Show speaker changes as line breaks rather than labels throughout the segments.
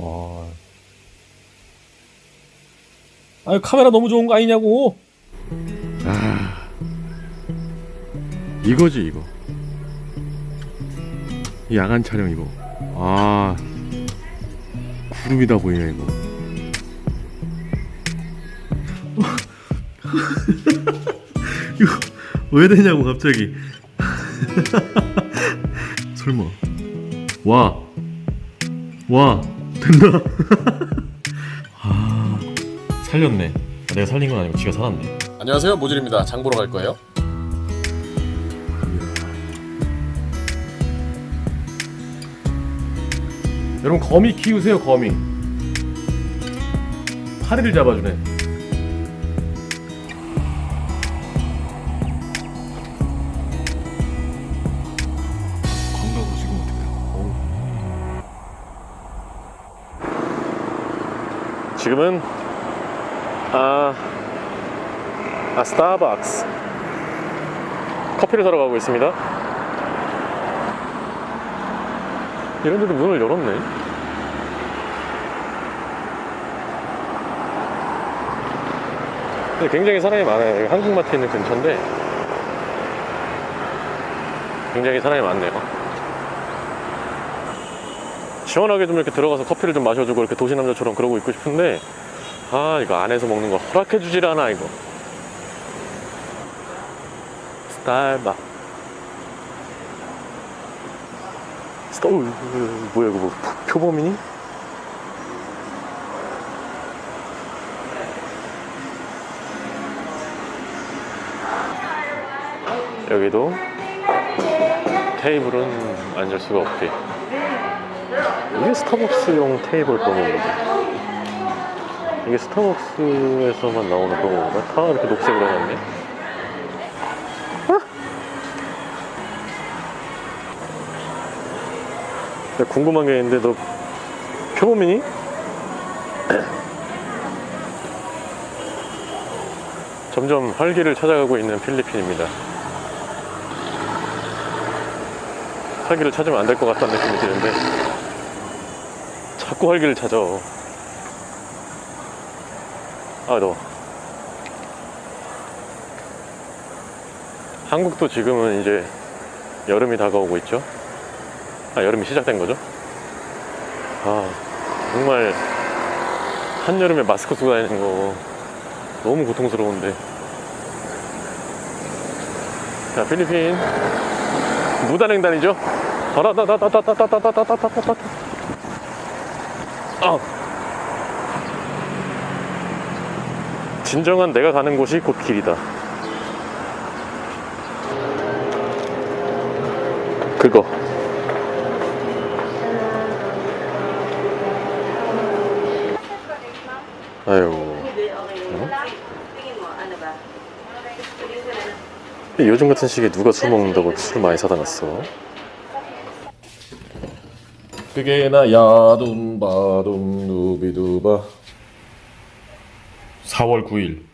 와. 아유, 카메라 너무 좋은 거 아니냐고.
아 이거지 이거. 이 야간 촬영 이거. 아 구름이 다 보이네 이거. 이거 왜 되냐고 갑자기. 설마. 와. 와, 된다
아, 살렸네. 내가 살린 건 아니고 지가 살았네.
안녕하세요 모질입니다 장 보러 갈 거예요
여러분 거미 키우세요 거미. 파리를 잡아주네. 지금은 아, 아 스타벅스 커피를 사러 가고 있습니다. 이런 데도 문을 열었네. 굉장히 사람이 많아요. 여기 한국마트 있는 근처인데 굉장히 사람이 많네요. 시원하게 좀 이렇게 들어가서 커피를 좀 마셔주고 이렇게 도시 남자처럼 그러고 있고 싶은데 아 이거 안에서 먹는 거 허락해 주질 않아 이거. 스타벅. 스타 어, 뭐야 이거 뭐 표- 표범이니? 여기도 테이블은 앉을 수가 없대. 이게 스타벅스용 테이블 건데. 이게 스타벅스에서만 나오는 건가? 다 이렇게 녹색으로 해놨네. 내가 궁금한 게 있는데 너 표범이니? 점점 활기를 찾아가고 있는 필리핀입니다. 활기를 찾으면 안 될 것 같다는 느낌이 드는데 자꾸 활기를 찾아. 아 더워. 한국도 지금은 이제 여름이 다가오고 있죠. 아 여름이 시작된 거죠? 아 정말 한여름에 마스크 쓰고 다니는 거 너무 고통스러운데 자 필리핀 무단횡단이죠? 다다다다다다다다다다다다다 다아 진정한 내가 가는 곳이 곧 길이다 그거 아유? 요즘 같은 시기에 누가 술 먹는다고 술 많이 사다 놨어? 그게 나 야둠바둠 누비두바. 4월 9일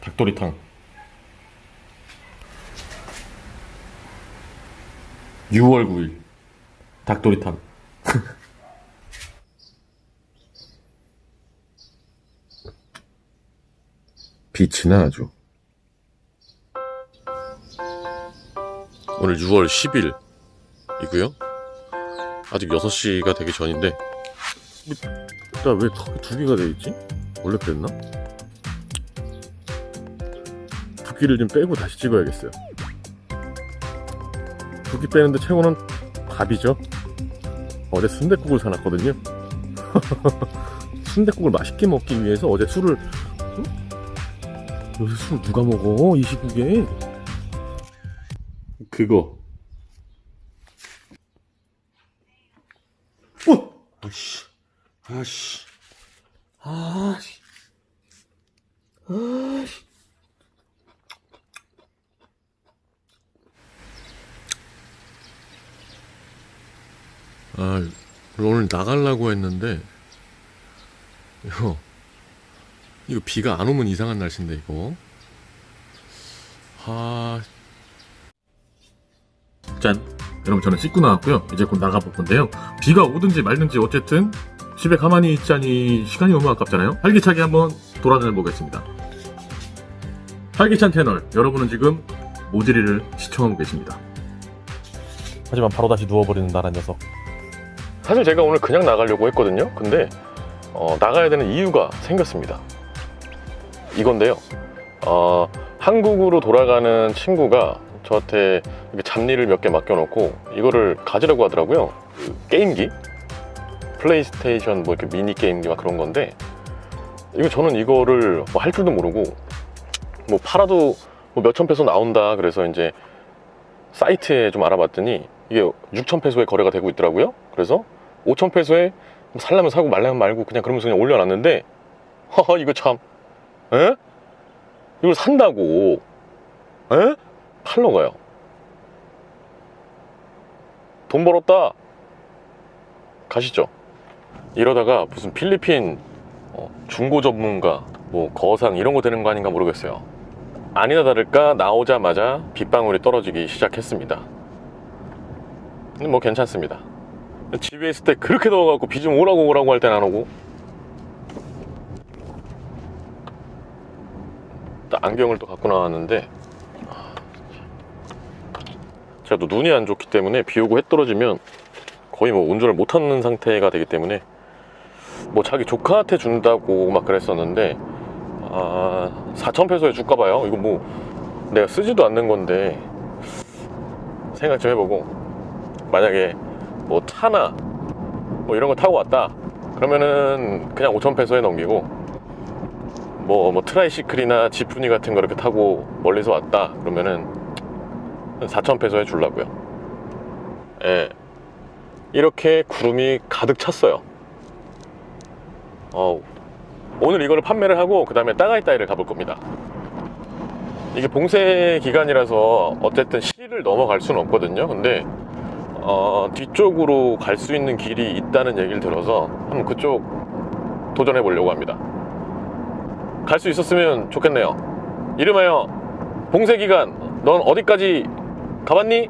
닭도리탕. 6월 9일 닭도리탕.
빛이 나 아주.
오늘 6월 10일 이고요. 아직 6시가 되기 전인데
나왜 두 개가 돼 있지? 원래 그랬나? 붓기를 좀 빼고 다시 찍어야겠어요. 붓기 빼는데 최고는 밥이죠. 어제 순댓국을 사놨거든요. 순댓국을 맛있게 먹기 위해서 어제 술을 응? 요새 술 누가 먹어 이 시국에? 그거. 어! 아씨, 아씨. 아씨. 아씨.
아 오늘 나가려고 했는데 이거 이거 비가 안 오면 이상한 날씨인데 이거 아
짠. 여러분 저는 씻고 나왔고요. 이제 곧 나가볼 건데요. 비가 오든지 말든지 어쨌든 집에 가만히 있자니 시간이 너무 아깝잖아요. 활기차게 한번 돌아다녀 보겠습니다. 활기찬 채널, 여러분은 지금 모지리를 시청하고 계십니다.
하지만 바로 다시 누워버리는 나란 녀석.
사실 제가 오늘 그냥 나가려고 했거든요. 근데 어, 나가야 되는 이유가 생겼습니다. 이건데요. 어, 한국으로 돌아가는 친구가 저한테 잡일을 몇개 맡겨놓고 이거를 가지라고 하더라고요. 그 게임기, 플레이스테이션 뭐 이렇게 미니 게임기 막 그런 건데 이거 저는 이거를 뭐 할 줄도 모르고 뭐 팔아도 뭐 몇천 페소 나온다 그래서 이제 사이트에 좀 알아봤더니 이게 6천 페소에 거래가 되고 있더라고요. 그래서 5천 페소에 뭐 살려면 사고 말려면 말고 그냥 그러면서 그냥 올려놨는데 허허 이거 참 에? 이걸 산다고 에? 팔러 가요. 돈 벌었다. 가시죠. 이러다가 무슨 필리핀 어, 중고 전문가, 뭐 거상 이런 거 되는 거 아닌가 모르겠어요. 아니나 다를까 나오자마자 빗방울이 떨어지기 시작했습니다. 근데 뭐 괜찮습니다. 집에 있을 때 그렇게 더워갖고 비 좀 오라고 오라고 할 땐 안 오고 딱 안경을 또 갖고 나왔는데 아, 제가 또 눈이 안 좋기 때문에 비 오고 해 떨어지면 거의 뭐 운전을 못하는 상태가 되기 때문에 뭐 자기 조카한테 준다고 막 그랬었는데 아 4천 페소에 줄까 봐요. 이거 뭐 내가 쓰지도 않는 건데 생각 좀 해보고 만약에 뭐 차나 뭐 이런 거 타고 왔다 그러면은 그냥 5천 페소에 넘기고 뭐, 뭐 트라이시클이나 지프니 같은 거 이렇게 타고 멀리서 왔다 그러면은 4천 페소에 주려고요. 예. 이렇게 구름이 가득 찼어요. 어우. 오늘 이거를 판매를 하고 그 다음에 따가이따이를 가볼 겁니다. 이게 봉쇄 기간이라서 어쨌든 시를 넘어갈 수는 없거든요. 근데 어, 뒤쪽으로 갈 수 있는 길이 있다는 얘기를 들어서 한번 그쪽 도전해 보려고 합니다. 갈 수 있었으면 좋겠네요. 이름하여 봉쇄 기간, 넌 어디까지 가봤니?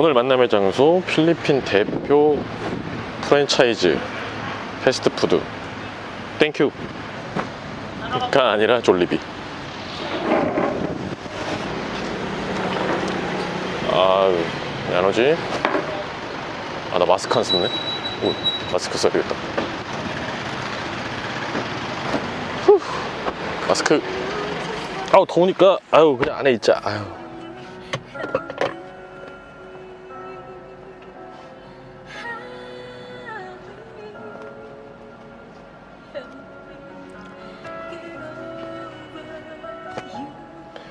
오늘 만남의 장소 필리핀 대표 프랜차이즈 패스트푸드. 땡큐가 아니라 졸리비. 아유 안 오지? 아 나 마스크 안 썼네? 오, 마스크 써야 되겠다. 후, 마스크. 아우 더우니까 아유 그냥 안에 있자. 아유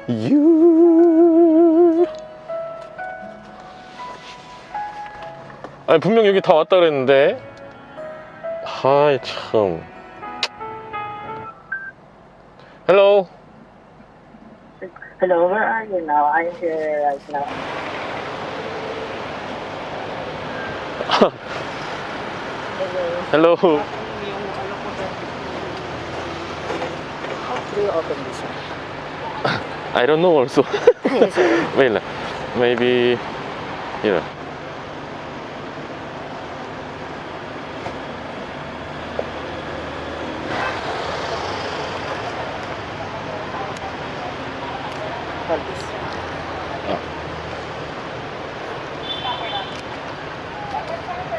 유. 아니 분명 여기 다 왔다 그랬는데. 하이 참. Hello.
Hello, where are you now? I'm here right now. Hello.
Hello.
How do you open this one?
I don't know also. Wait, lang. maybe here.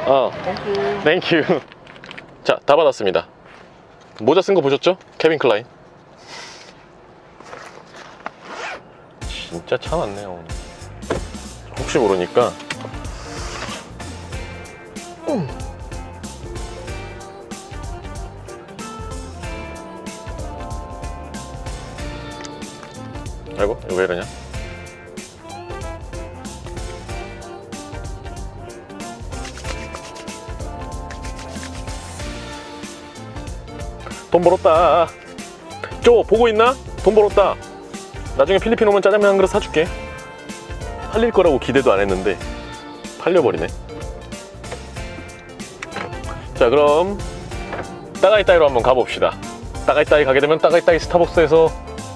어,
Thank you.
땡큐. 자, 다 받았습니다. 모자 쓴 거 보셨죠? 케빈 클라인. 진짜 참았네요 오늘 혹시 모르니까 음. 아이고 왜 이러냐 돈 벌었다 쪼 보고 있나? 돈 벌었다 나중에 필리핀 오면 짜장면 한 그릇 사줄게. 팔릴 거라고 기대도 안 했는데 팔려버리네. 자 그럼 따가이따이로 한번 가봅시다. 따가이따이 가게 되면 따가이따이 스타벅스에서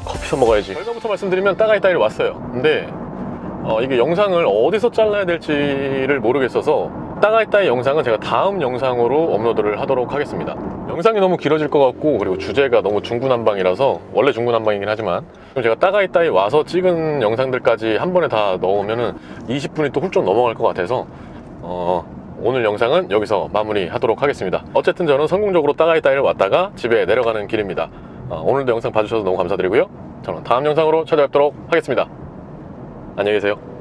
커피 사 먹어야지. 결과부터 말씀드리면 따가이따이를 왔어요. 근데 어, 이게 영상을 어디서 잘라야 될지를 모르겠어서 따가이따이 영상은 제가 다음 영상으로 업로드를 하도록 하겠습니다. 영상이 너무 길어질 것 같고 그리고 주제가 너무 중구난방이라서 원래 중구난방이긴 하지만 그럼 제가 따가이 따이 와서 찍은 영상들까지 한 번에 다 넣으면은 20분이 또 훌쩍 넘어갈 것 같아서 어, 오늘 영상은 여기서 마무리 하도록 하겠습니다. 어쨌든 저는 성공적으로 따가이 따이를 왔다가 집에 내려가는 길입니다. 어, 오늘도 영상 봐주셔서 너무 감사드리고요. 저는 다음 영상으로 찾아뵙도록 하겠습니다. 안녕히 계세요.